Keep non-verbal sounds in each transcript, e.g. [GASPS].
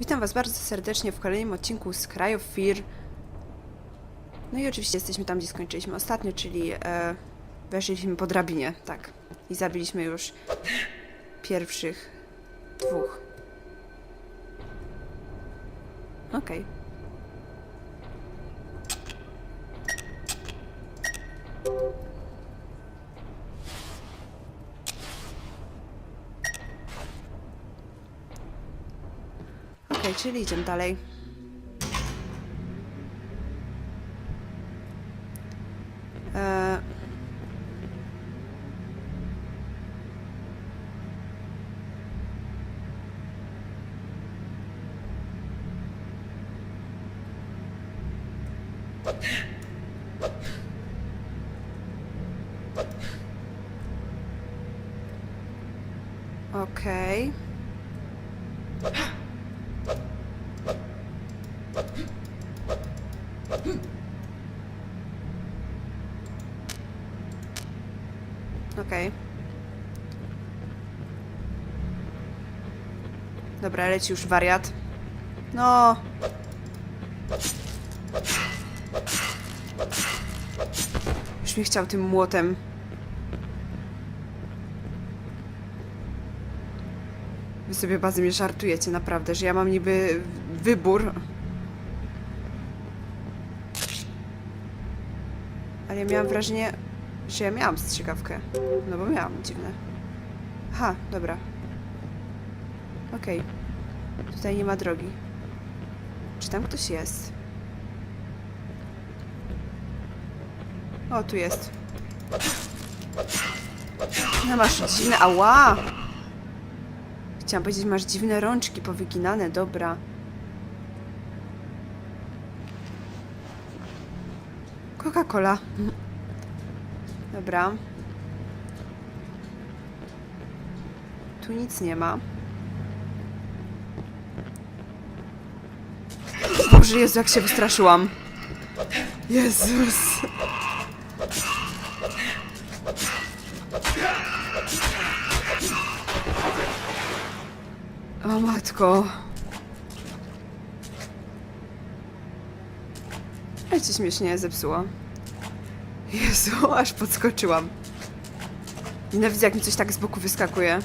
Witam Was bardzo serdecznie w kolejnym odcinku z Cry of Fear. No i oczywiście jesteśmy tam, gdzie skończyliśmy ostatnio, czyli e, weszliśmy po drabinie, tak. I zabiliśmy już pierwszych dwóch. Okej. Okej, czyli idziemy dalej. Eee... Okej. Okej. Dobra, leci już wariat. No. Już mi chciał tym młotem. Wy sobie bardzo mnie żartujecie, naprawdę, że ja mam niby wybór. Ale ja miałam wrażenie, że ja miałam strzykawkę. No bo miałam, dziwne. Aha, dobra. Okej. Tutaj nie ma drogi. Czy tam ktoś jest? O, tu jest. No masz dziwne... Ała! Chciałam powiedzieć, masz dziwne rączki powyginane, dobra. Coca-Cola. Dobra. Tu nic nie ma. Boże, Jezu, jak się wystraszyłam. Jezus. O matko. Ale ci śmiesznie zepsuło. Jezu, [LAUGHS] aż podskoczyłam. Nienawidzę, jak mi coś tak z boku wyskakuje.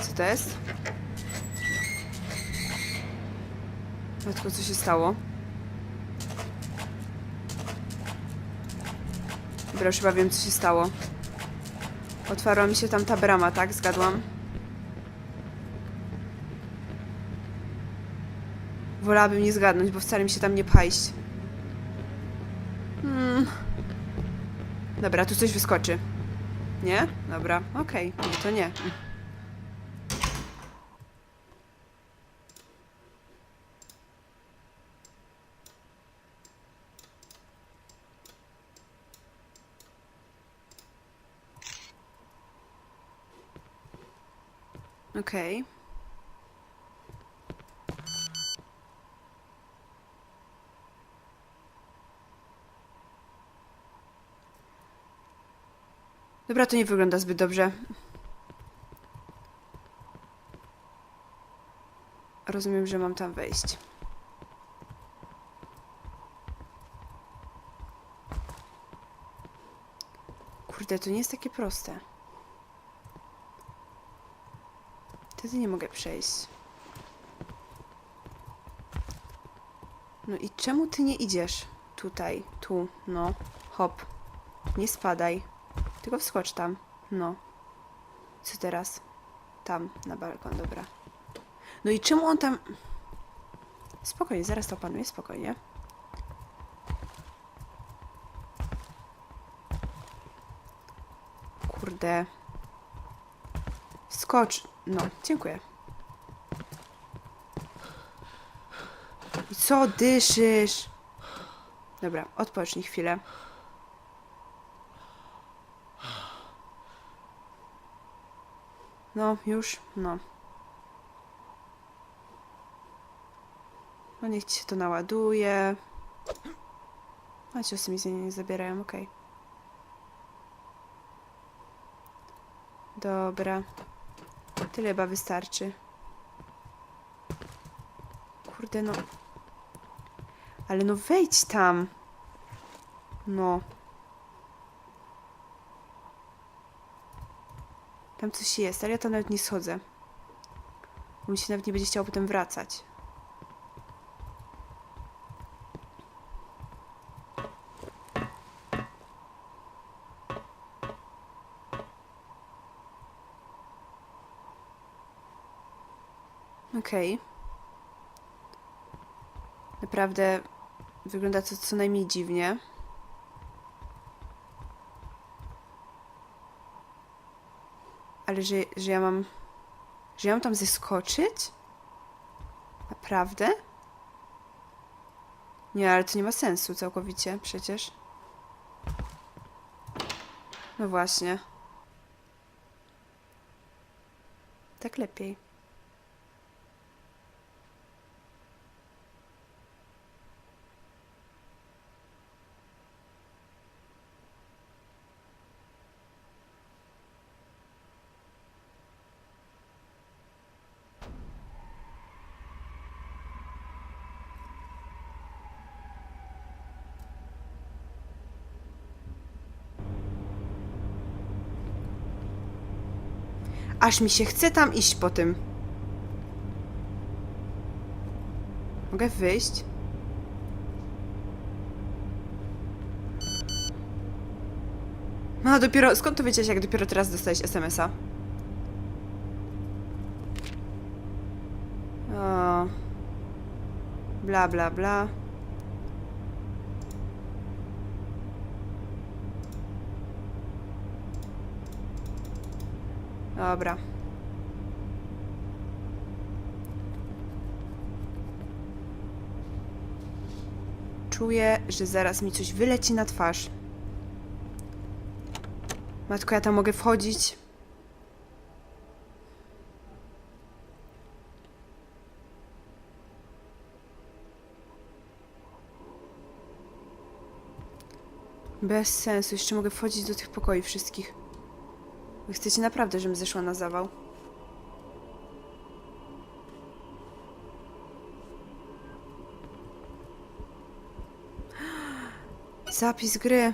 Co to jest? Matko, co się stało? Dobra, już chyba wiem, co się stało. Otwarła mi się tam ta brama, tak? Zgadłam. Wolałabym nie zgadnąć, bo wcale mi się tam nie pchajść. Hmm. Dobra, tu coś wyskoczy. Nie? Dobra, okej. No To nie. Okej. Dobra, to nie wygląda zbyt dobrze. Rozumiem, że mam tam wejść. Kurde, to nie jest takie proste. Wtedy nie mogę przejść. No i czemu ty nie idziesz? Tutaj, tu, no. Hop. Nie spadaj. Tylko wskocz tam. No. Co teraz? Tam, na balkon, dobra. No i czemu on tam... Spokojnie, zaraz to panuje, spokojnie. Kurde. Skocz. No, dziękuję. I co dyszysz? Dobra, odpocznij chwilę. No, już? No. No niech ci się to naładuje. A ciosy mi niej nie zabierają, okej. Dobra. Tyle chyba wystarczy. Kurde, no. Ale no wejdź tam. No. Tam coś jest, ale ja tam nawet nie schodzę. Bo mi się nawet nie będzie chciało potem wracać. Okej. Naprawdę wygląda to co najmniej dziwnie. Ale że, że ja mam. Że ja mam tam zeskoczyć? Naprawdę? Nie, ale to nie ma sensu całkowicie przecież. No właśnie. Tak lepiej. Aż mi się chce tam iść po tym. Mogę wyjść? No dopiero, skąd to wiedziałeś, jak dopiero teraz dostałeś SMS-a? O. Bla, bla, bla. Dobra. Czuję, że zaraz mi coś wyleci na twarz. Matko, ja tam mogę wchodzić. Bez sensu, jeszcze mogę wchodzić do tych pokoi wszystkich. Wy chcecie naprawdę, żebym zeszła na zawał? [GASPS] Zapis gry.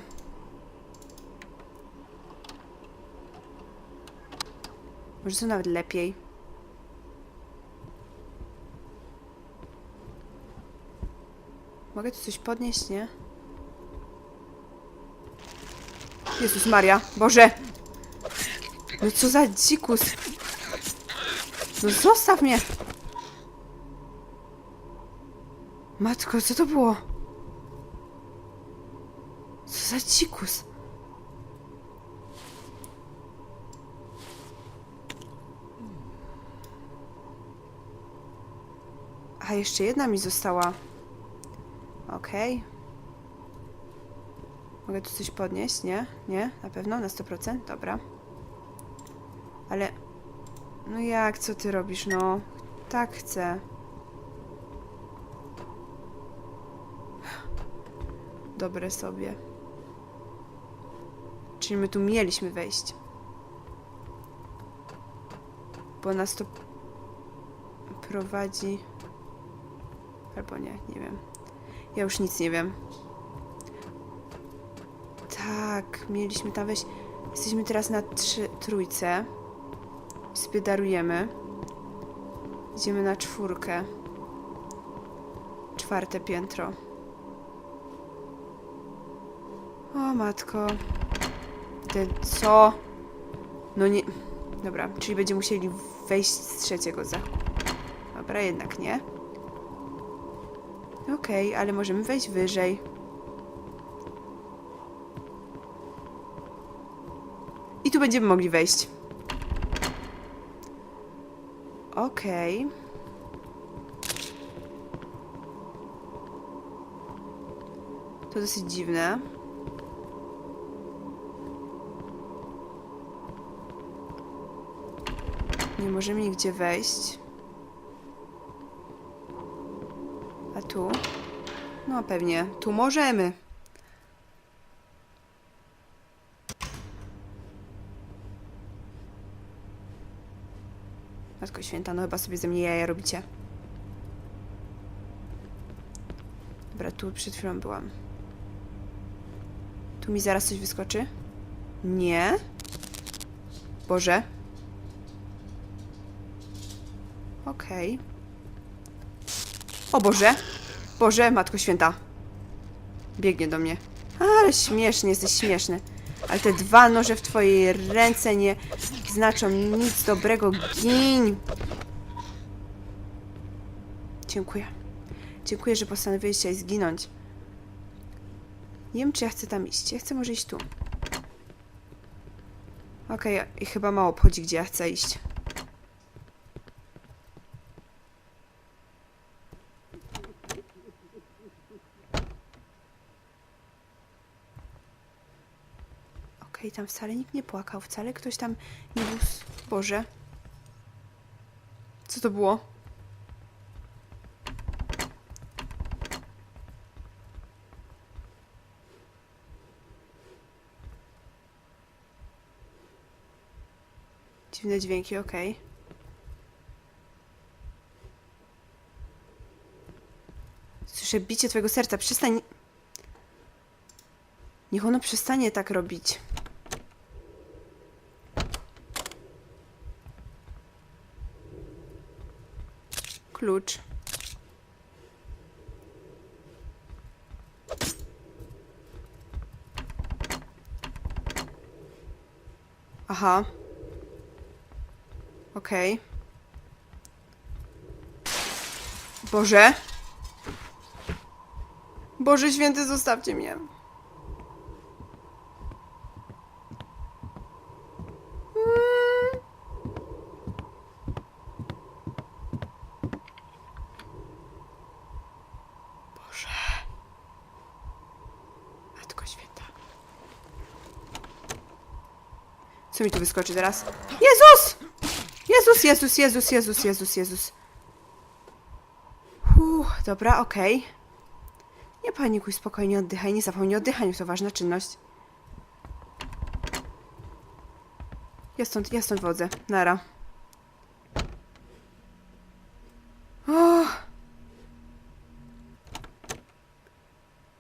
Może to nawet lepiej. Mogę tu coś podnieść, nie? Jezus Maria, Boże! No co za dzikus! No zostaw mnie! Matko, co to było? Co za dzikus? A jeszcze jedna mi została. Okej. Mogę tu coś podnieść? Nie? Nie? Na pewno? Na 100%? Dobra. Ale... No jak, co ty robisz, no? Tak chcę. Dobre sobie. Czyli my tu mieliśmy wejść. Bo nas to prowadzi... Albo nie, nie wiem. Ja już nic nie wiem. Tak, mieliśmy tam wejść. Jesteśmy teraz na trójce. Sobie. Idziemy na czwórkę. Czwarte piętro. O matko. Te co? No nie. Dobra, czyli będziemy musieli wejść z trzeciego zachu. Dobra, jednak nie. Okej, ale możemy wejść wyżej. I tu będziemy mogli wejść. Okej. To dosyć dziwne. Nie możemy nigdzie wejść. A tu? No pewnie. Tu możemy. Matko święta, no chyba sobie ze mnie jaja robicie. Dobra, tu przed chwilą byłam. Tu mi zaraz coś wyskoczy? Nie. Boże. Okej. O Boże! Boże, Matko Święta. Biegnie do mnie. Ale śmiesznie, jesteś śmieszny. Ale te dwa noże w twojej ręce nie znaczą nic dobrego. Gin! Dziękuję. Dziękuję, że postanowiłeś dzisiaj zginąć. Nie wiem, czy ja chcę tam iść. Ja chcę może iść tu. Okej, i chyba mało obchodzi, gdzie ja chcę iść. Okej, tam wcale nikt nie płakał, wcale ktoś tam nie był... Boże. Co to było? Dziwne dźwięki, okej. Słyszę bicie twojego serca. Przestań. Niech ono przestanie tak robić. Klucz. Aha. Okej. Boże. Boże święty, zostawcie mnie. Mm. Boże. Matko święta. Co mi tu wyskoczy teraz? Jezus! Jezus, Jezus, Jezus, Jezus, Jezus, Jezus. Uff, dobra, okej. Nie panikuj, spokojnie oddychaj, nie zapomnij o oddychaniu, to ważna czynność. Ja stąd, ja stąd wodzę. Nara.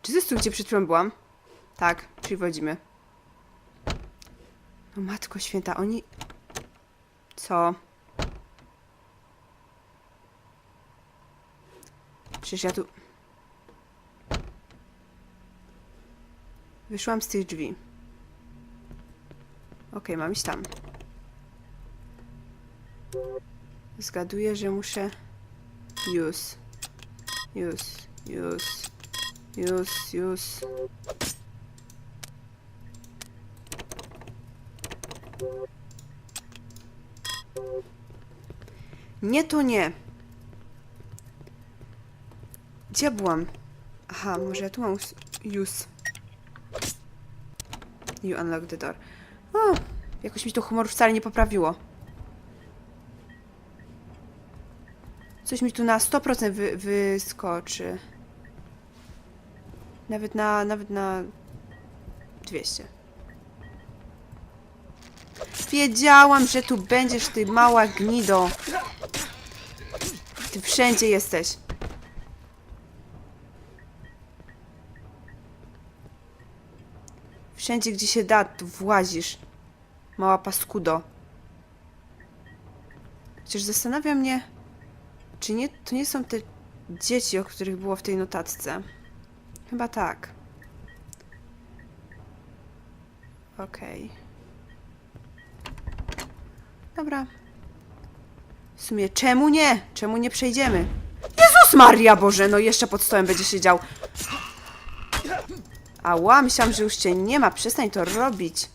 Czy to jest tu, gdzie przed byłam? Tak, czyli wodzimy. No matko święta, oni... Co? Przecież ja tu... Wyszłam z tych drzwi. Okej, mam iść tam. Zgaduję, że muszę... Use. Use. Use. Use. Use. Nie, to nie. Gdzie byłam? Aha, może ja tu mam us- use. You unlock the door. O, jakoś mi to humoru wcale nie poprawiło. Coś mi tu na 100% wy wyskoczy. Nawet na, nawet na 200. Wiedziałam, że tu będziesz, ty mała gnido. Ty wszędzie jesteś. Wszędzie, gdzie się da, tu włazisz. Mała paskudo. Chociaż zastanawia mnie, czy nie, to nie są te dzieci, o których było w tej notatce. Chyba tak. Okej. Dobra. W sumie, czemu nie? Czemu nie przejdziemy? Jezus Maria Boże, no jeszcze pod stołem będzie siedział. Ała, myślałam, że już cię nie ma. Przestań to robić.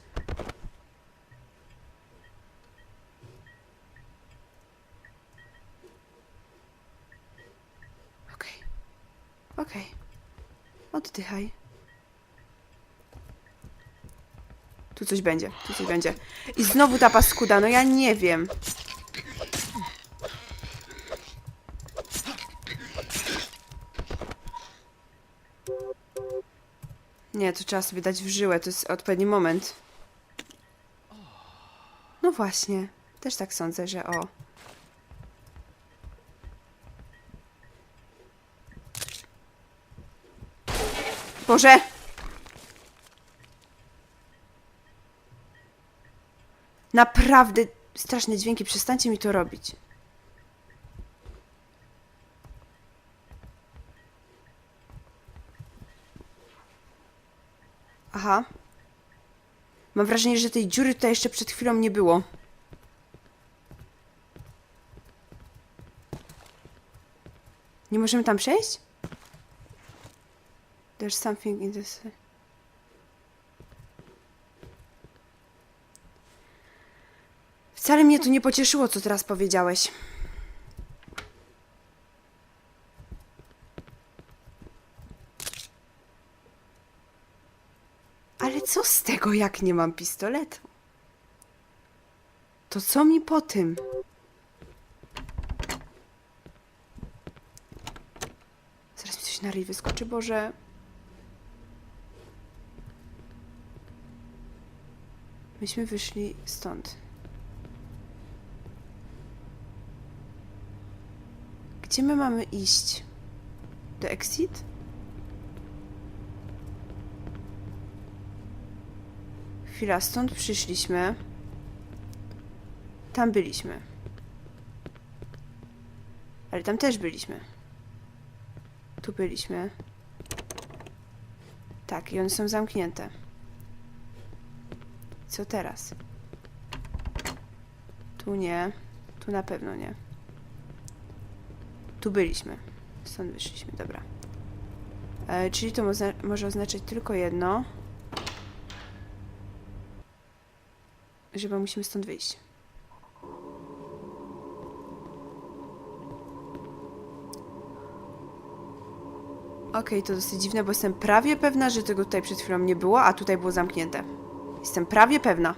coś będzie, tu coś będzie. I znowu ta paskuda, no ja nie wiem. Nie, to trzeba sobie dać w żyłę, to jest odpowiedni moment. No właśnie, też tak sądzę, że o. Boże! Naprawdę straszne dźwięki, przestańcie mi to robić. Aha. Mam wrażenie, że tej dziury tutaj jeszcze przed chwilą nie było. Nie możemy tam przejść? There's something in this. Wcale mnie to nie pocieszyło, co teraz powiedziałeś. Ale co z tego, jak nie mam pistoletu? To co mi po tym? Zaraz mi coś na ryj wyskoczy, Boże. Myśmy wyszli stąd. Gdzie my mamy iść? Do exit? Chwila, stąd przyszliśmy. Tam byliśmy. Ale tam też byliśmy. Tu byliśmy. Tak, i one są zamknięte. Co teraz? Tu nie. Tu na pewno nie. Tu byliśmy. Stąd wyszliśmy, dobra. E, czyli to może, może oznaczać tylko jedno. Że musimy stąd wyjść. Okej, to dosyć dziwne, bo jestem prawie pewna, że tego tutaj przed chwilą nie było, a tutaj było zamknięte. Jestem prawie pewna.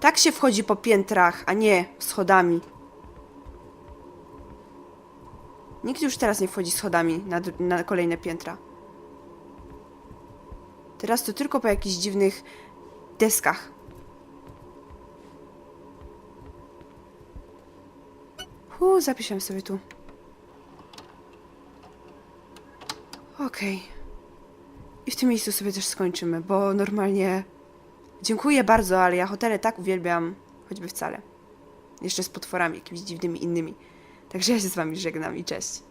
Tak się wchodzi po piętrach, a nie schodami. Nikt już teraz nie wchodzi schodami na, na kolejne piętra. Teraz to tylko po jakichś dziwnych deskach. Hu, zapiszę sobie tu. Okej. I w tym miejscu sobie też skończymy, bo normalnie dziękuję bardzo, ale ja hotele tak uwielbiam, choćby wcale. Jeszcze z potworami, jakimiś dziwnymi innymi. Także ja się z wami żegnam i cześć.